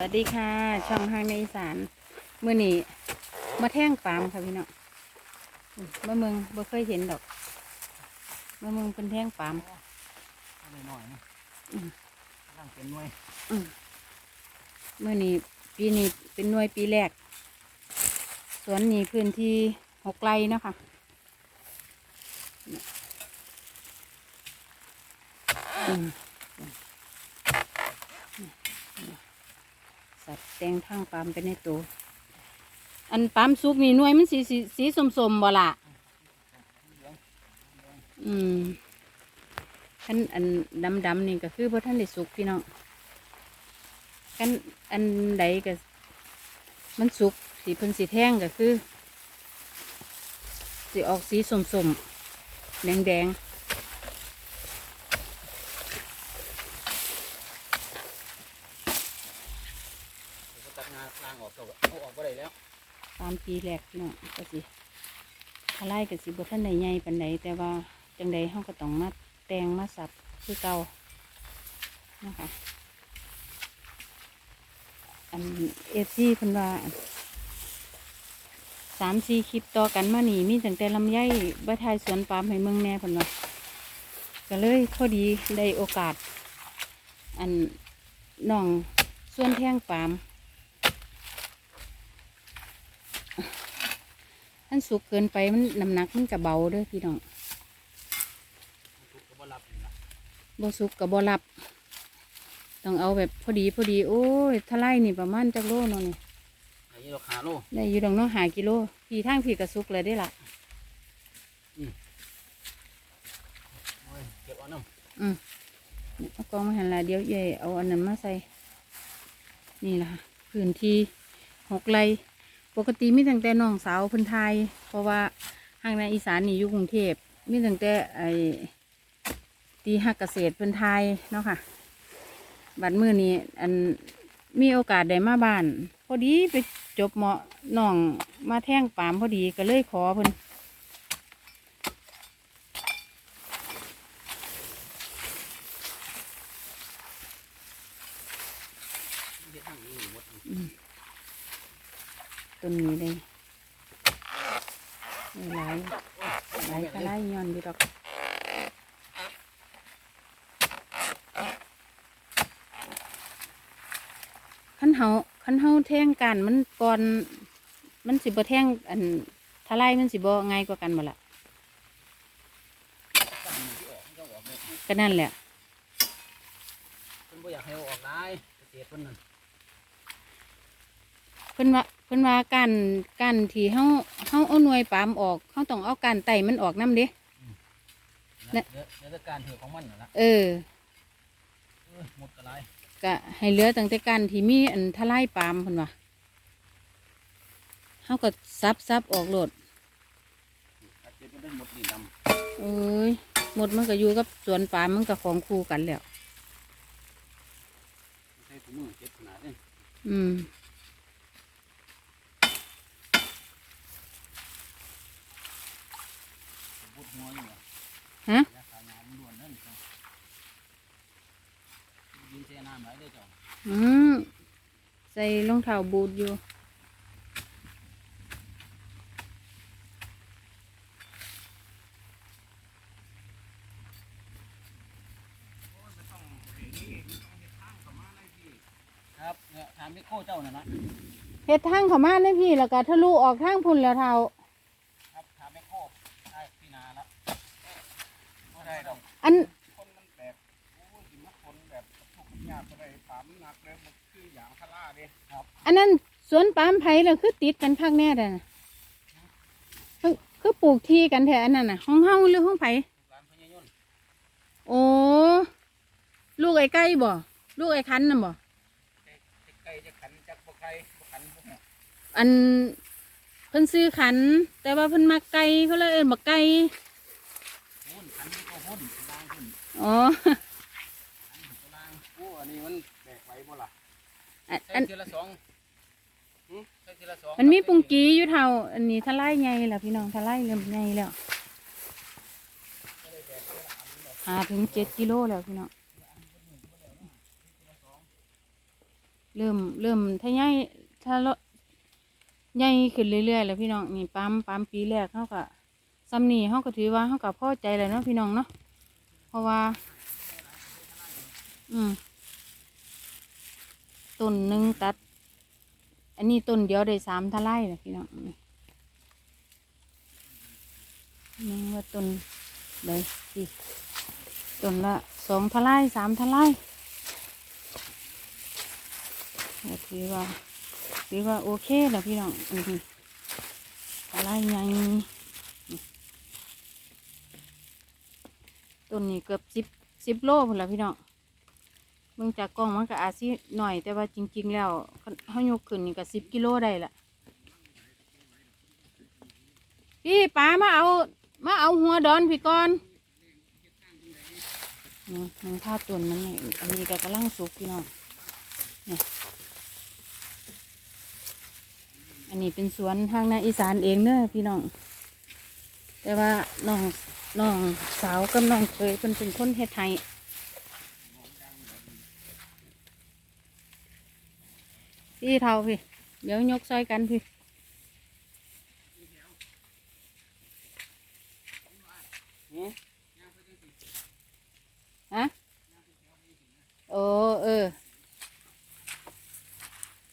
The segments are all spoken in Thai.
สวัสดีค่ะ ช่องทางในอีสานเมื่อนี้มาแท่งปาล์มค่ะพี่น้องอืมเมื่อเมืองบ่เคยเห็นดอกเมื่อเมืองเป็นแท่งปาล์มหน่อยๆนะอืมร่างเป็นหน่วยเมื่อนี้ปีนี้เป็นหน่วยปีแรก สวนนี้พื้นที่หกไร่เนาะคะอืม สัตว์แตงทางปาล์มไปในตัวอันปาล์มสุกนี่หน่วยมันสีสีสีสมสมบ่ละอืมขั้นอันดำดำนี่ก็คือพระท่านได้สุกพี่น้องขั้นอันใดก็มันสุกสีเพิ่นสีแท่งก็คือสีออกสีสมสมแดงแดง เดี๋ยวก็ตัดงานล่างออกตัวเอาออกก็ได้แล้ว ๆตามปีแรกพี่น้องก็สิอะไรก็สิบ่ท่านใดใหญ่ปานใดแต่ว่าจังใดเฮาก็ต้องมาแต่งมาสับคือเก่านะคะอันเอฟซีเพิ่นว่าสามสี่คลิปต่อกันมาหนีมีตั้งแต่ลำไยบ่ทายสวนปาล์มให้เมืองแน่เพิ่นว่าก็เลยพอดีได้โอกาส อันน้องส่วนแท่งปาล์ม อันสุกเกินไปมันน้ำหนักมันจะเบาเด้อพี่น้องทุกก็บ่รับนี่ล่ะบ่สุกกับบ่รับ ต้องเอาแบบพอดีพอดี โอ้ยทลายนี่ประมาณจักโลเนาะนี่อันนี้เราขาโลได้อยู่ดองเน้องหากิโลพี่ทางพี่กระสุกเลยได้ละโอ้ยเก็บเอาน้อืมเอากองมาหันละเดี๋ยวใหญ่เอาอันนั้นมาใส่ นี่ล่ะค่ะพื้นที่หกไร่ ปกติมีตั้งแต่น้องสาวเพิ่นไทย เพราะว่าทางในอีสานนี่อยู่กรุงเทพมีตั้งแต่ไอ้ตีหักเกษตรเพิ่นไทยเนาะค่ะ บัดมือนี้อันมีโอกาสได้มาบ้าน พอดีไปจบเหมาะน้องมาแท่งปามพอดีก็เลยขอเพิ่นำเฮ็ดทางนี้หม ต้นนี้เลยหลายหลายกระไรย้อนอยู่ดอกขันเฮาขันเฮาแท่งกันมันก่อนมันสิบ่แท่งอันทลายมันสิบ่ง่ายกว่ากันบ่ล่ะตั้งมือที่ออกมันก็ออกเลยก็นั่นแหละเพิ่นบ่อยากให้เอาออกได้เกษตรเพิ่นนั่นเพิ่นว่า เพิ่นว่าการการที่เฮาเฮาเอาหน่วยปาล์มออกเฮาต้องเอาการไตมันออกนํเด้นะเดี๋ยวเดี๋ยวจะการถือของมันน่ะละเออ เอ้ยหมดกระไรก็ให้เหลือตั้งแต่การที่มีอันทลายปาล์มเพิ่นว่าเฮาก็ซับซับออกโลด อาจจะเป็นหมดดินดเอ้ยหมดมันก็อยู่กับสวนปาล์มมันก็ของคู่กันแล้วำใช้ถุงมือเก็บขนาดนี้อืม บุดหัวอยู่อะ ฮะ ยาขายน้ำล้วนนั่นจ้ะยินเสียน้ำไหลได้ จ้ะอืมใส่รองเท้าบูทอยู่ครับเนี่ยถามพี่โก้เจ้าน่ะนะเฮ็ดทางเข้ามาเลยพี่ แล้วก็ทะลุออกทางพุ่นแล้วเท่า ครับถามพี่โก้ได้พี่นาแล้วไม่ได้ดอก อัน คนมันแบบโอ้ยหิมะคนแบบทุกข์ยากก็ได้ถามหนักเลยมันคือ อย่างพาราเด้ครับอันนั้นสวนปาล์มไผ่แล้วคือติดกันข้างแน่เด้อน่ะคือคือปลูกที่กันแท้อันนั้นน่ะห้องเฮาหรือห้องไผร้านพญายนต์โอ้ลูกไอ้ไก่บ่ลูกไอ้คันน่ะบ่จะไก่จะขันจักบ่ไก่บ่ขันบ่หัวอันเพิ่นซื้อขัน แต่ว่าเพิ่นมักไก่เขาเลยเอิ้นบักไก่หุ้นขันนี่ก็หุ้นล่างหุ้นอ๋อขันก็ล่างโอ้อันนี้มันแบกไหวบ่ล่ะ อันใส่อันทีละสองหึใส่ทีละสองมันมีปุงกีอยู่เท่า อันนี้ทลายใหญ่แล้วพี่น้องทลายเริ่มใหญ่แล้วหาถึงเจ็ดกิโลแล้วพี่น้องเริ่มเริ่มถ้าใหญ่ถ้าเลาะใหญ่ขึ้นเรื่อยๆแล้วพี่น้องนี่ปั๊มปั๊มปีแรกเขาก็ซ้ำนี่เขาก็ถือว่าเขาก็พอใจแล้วเนาะพี่น้องเนาะเพราะว่า อืม ต้นหนึ่งตัด อันนี้ต้นเดียวได้สามทลายเลยพี่น้องนี่นี่ว่าต้นเลยสิต้นละสองทลายสามทลายถือว่าถือว่าโอเคแล้วพี่น้องอือหือทลายใหญ่นี่ต้นนี้เกือบสิบสิบโลพุ่นละพี่น้อง เบิ่งจากกล้องมันก็อาจสิหน่อย แต่ว่าจริง ๆ แล้วเขายกขึ้นนี่ก็สิบกิโลได้ละพี่ป๋ามาเอา มาเอาหัวดอนพี่ก่อนนี่มันท่าตุนมันนี่อันนี้ก็กำลังสุกพี่น้องนี่อันนี้เป็นสวนทางในอีสานเองเนอะพี่น้อง แต่ว่าน้องน้องสาวกับน้องเคยเป็นเป็นคนเฮ็ดไทย พี่เท่าพี่ เดี๋ยวยกซอยกันพี่ฮะโอ้เออ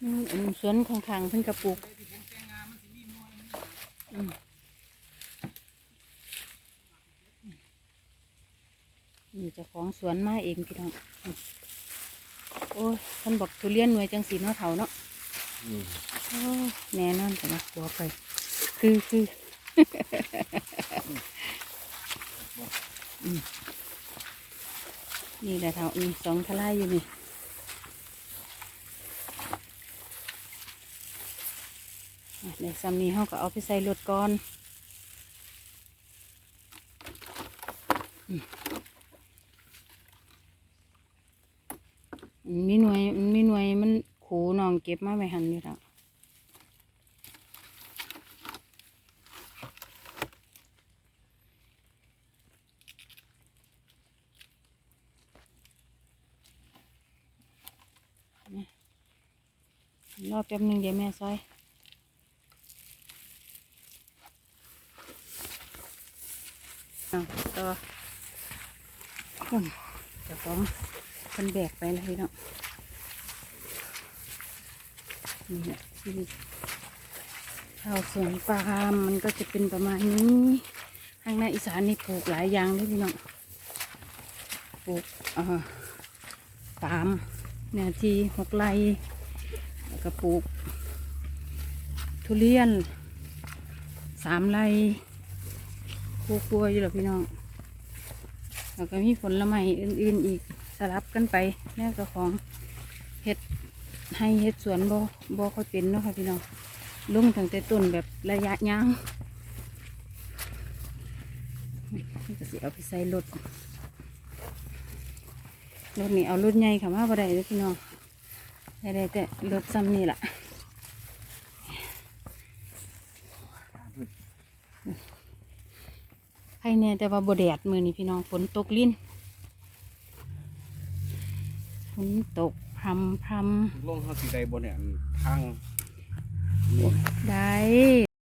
อืมอันสวนข้างเพิ่นกระปลูกนี่จ้าของสวนมาเองพี่น้อง โอ้ยเพิ่นบอกทุเรียนหน่วยจังสีเนาะเถาเนาะโอ้แน่นอนแต่ว่าหัวไป คือคืออืมนี่แหละเท่านี่สองทลายอยู่นี่อะในซัมนี้เขาก็เอาไปใส่รถก่อน มีหน่วยมีหน่วยมันขูน้องเก็บมาไว้หันอยู่แล้วรอแป๊บนึงเดี๋ยวแม่ซอยต่อพุ่มเจะของ คนแบกไปแล้วพี่น้องนี่แหละที่ข้าวสวนปาล์มมันก็จะเป็นประมาณนี้ทางในอีสานนี่ปลูกหลายอย่างเลยพี่น้องปลูกเอ่อปาล์มเนื้อที่หกไร่แล้วก็ปลูก ทุเรียนสามไร่ปลูกบัวอยู่หรอพี่น้องแล้วก็มีผลไม้อื่นๆอีก สลับกันไปแม่ก็ของเห็ดให้เห็ดสวนบ่บ่ค่อยเป็นเนาะค่ะพี่น้องลุ่งตั้งแต่ต้นแบบระยะยางนี่ก็สิเอาไปใส่รถรถนี่เอารถใหญ่ค่ะมาบ่ได้เลยพี่น้องได้ได้แต่รถซ้ำนี่แหละใครเนี่ยแต่ว่าบแดดมือนี่พี่น้องฝนตกลิ้น ฝนตกพรำพรลงเขาสีใดบนเนี่ยทางำได้